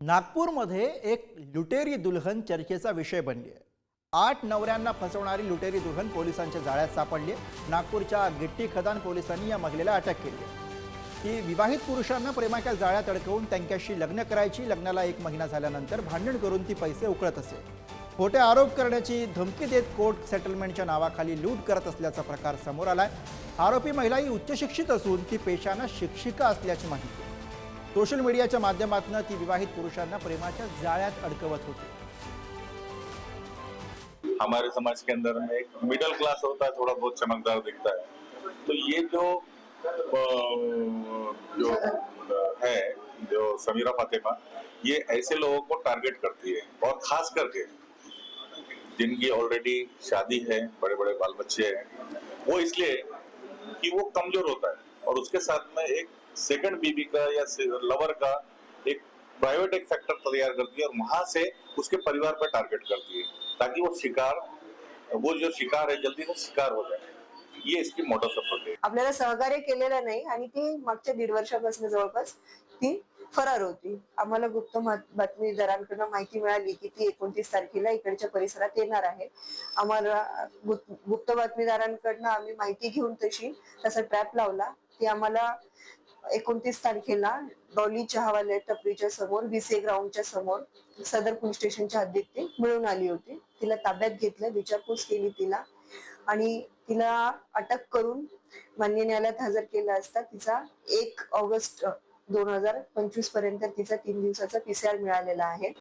नागपूरमध्ये एक लुटेरी दुल्हन चर्चेचा विषय बनली आहे. आठ नवऱ्यांना फसवणारी लुटेरी दुल्हन पोलिसांच्या जाळ्यात सापडली नागपूरच्या गिट्टी खदान पोलिसांनी या महिलेला अटक केली ती विवाहित पुरुषांना प्रेमाच्या जाळ्यात अडकवून त्यांच्याशी लग्न करायची लग्नाला एक महिना झाल्यानंतर भांडण करून ती पैसे उकळत असे. खोटे आरोप करण्याची धमकी देत कोर्ट सेटलमेंटच्या नावाखाली लूट करत असल्याचा प्रकार समोर आलाय. आरोपी महिला ही उच्च शिक्षित असून ती पेशानं शिक्षिका असल्याची माहिती. आहे. सोशल मीडियाच्या माध्यमातून ती विवाहित पुरुषांना प्रेमाच्या जाळ्यात अडकवत होती. हमारे समाज के अंदर में एक मिडिल क्लास होता है थोड़ा बहुत चमकदार दिखता है। तो ये जो जो है जो समीरा फातिमा ये ऐसे लोगों को टारगेट करती है और खास करके जिनकी ऑलरेडी शादी है बड़े बड़े बाल बच्चे हैं वो इसलिए कि वो कमजोर होता है। और उसके साथ में एक सेकंड बीबी का या लवर का एक प्राइवेट एक फैक्टर तैयार करती है और वहां से उसके परिवार पर टारगेट करती है ताकि वो शिकार वो जो शिकार है जल्दी से शिकार हो जाए। ये इसकी मोटर सपोर्ट है। आपल्याला सहकार्य केलेलं नाही आणि ती मागच्या दीड वर्षापासून जवळपास ती फरार होती. आम्हाला गुप्त बातमीदारांकडून माहिती मिळाली की ती एकोणतीस तारखेला इकडच्या परिसरात येणार आहे. आम्हाला गुप्त गुप्त बातमीदारांकडनं आम्ही माहिती घेऊन तशी तसा ट्रॅप लावला. ती आम्हाला एकोणतीस तारखेला डॉली चहावाले टपरीच्या समोर विसे ग्राउंडच्या समोर सदर पोलीस स्टेशनच्या हद्दीत ती मिळून आली होती. तिला ताब्यात घेतलं विचारपूस केली तिला आणि तिला अटक करून मान्य न्यायालयात हजर केला असता तिचा एक ऑगस्ट दोन हजार पंचवीसपर्यंत तिचा तीन दिवसाचा पीसीआर मिळालेला आहे.